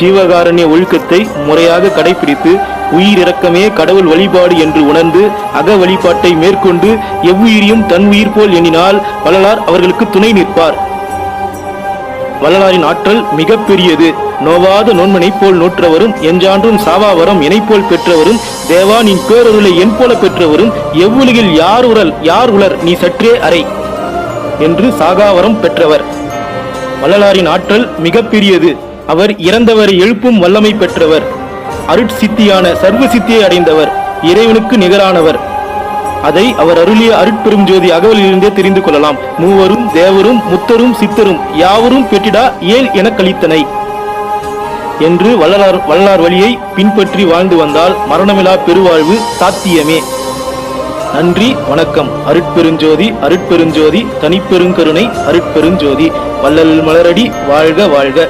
ஜீவகாரண்ய ஒழுக்கத்தை முறையாக கடைபிடித்து உயிரிறக்கமே கடவுள் வழிபாடு என்று உணர்ந்து அக வழிபாட்டை மேற்கொண்டு எவ்வுயிரியும் தன் உயிர் போல் எண்ணினால் வள்ளலார் அவர்களுக்கு துணை நிற்பார். வள்ளலாரின் ஆற்றல் மிக பெரியது நோவாத நோன்மனை போல் நூற்றவரும் எஞ்சான்றும் சாவாவரம் இணைப்போல் பெற்றவரும் தேவா நீ பேரொருளை என் போல பெற்றவரும் எவ்வுலகில் யார் உரல் யார் உலர் நீ சற்றே அறை என்று சாகாவரம் பெற்றவர். வள்ளலாரின் ஆற்றல் மிக பெரியது அவர் இறந்தவரை எழுப்பும் வல்லமை பெற்றவர். அருட்சித்தியான சர்வ சித்தியை அடைந்தவர் இறைவனுக்கு நிகரானவர். அதை அவர் அருளிய அருட்பெரும் ஜோதி அகவலிலிருந்தே தெரிந்து கொள்ளலாம். மூவரும் தேவரும் முத்தரும் சித்தரும் யாவரும் பெற்றிடா ஏல் என கழித்தனை? என்று வள்ளலார் வள்ளலார் வழியை பின்பற்றி வாழ்ந்து வந்தால் மரணமிலா பெருவாழ்வு சாத்தியமே. நன்றி வணக்கம். அருட்பெருஞ்சோதி அருட்பெருஞ்சோதி தனிப்பெருங்கருணை அருட்பெருஞ்சோதி வள்ளல் மலரடி வாழ்க வாழ்க.